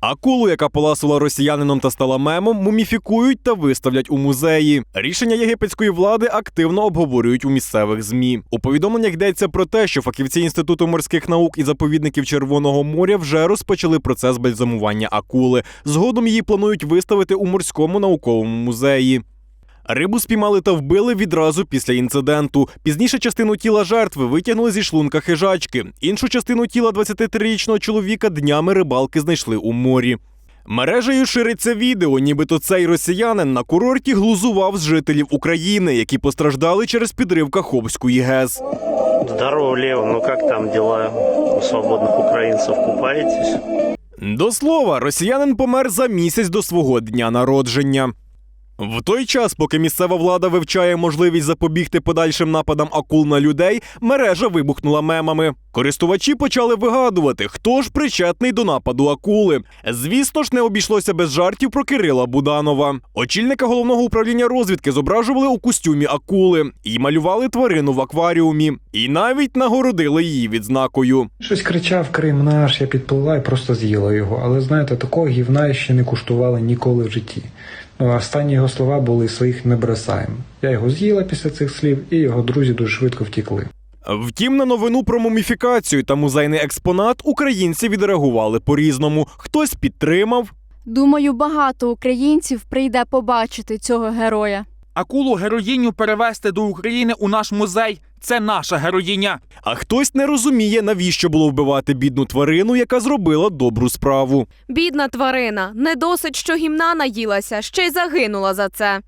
Акулу, яка поласила росіянином та стала мемом, муміфікують та виставлять у музеї. Рішення єгипетської влади активно обговорюють у місцевих змі. У повідомленнях йдеться про те, що фахівці інституту морських наук і заповідників Червоного моря вже розпочали процес бальзамування акули. Згодом її планують виставити у морському науковому музеї. Рибу спіймали та вбили відразу після інциденту. Пізніше частину тіла жертви витягнули зі шлунка хижачки. Іншу частину тіла 23-річного чоловіка днями рибалки знайшли у морі. Мережею шириться відео, нібито цей росіянин на курорті глузував з жителів України, які постраждали через підрив Каховської ГЕС. Здорово, Лев. Ну как там дела у свободных украинцев? Купаетесь? До слова, росіянин помер за місяць до свого дня народження. В той час, поки місцева влада вивчає можливість запобігти подальшим нападам акул на людей, мережа вибухнула мемами. Користувачі почали вигадувати, хто ж причетний до нападу акули. Звісно ж, не обійшлося без жартів про Кирила Буданова. Очільника головного управління розвідки зображували у костюмі акули і малювали тварину в акваріумі, і навіть нагородили її відзнакою. Щось кричав Крим наш, я підпливла і просто з'їла його. Але знаєте, такого гівна ще не куштувала ніколи в житті. Ну, останні його слова були своїх не бросаємо. Я його з'їла після цих слів, і його друзі дуже швидко втікли. Втім, на новину про муміфікацію та музейний експонат українці відреагували по-різному. Хтось підтримав, Думаю, багато українців прийде побачити цього героя. Акулу героїню перевезти до України у наш музей це наша героїня. а хтось не розуміє, навіщо було вбивати бідну тварину, яка зробила добру справу. Бідна тварина, не досить, що гімна наїлася, ще й загинула за це.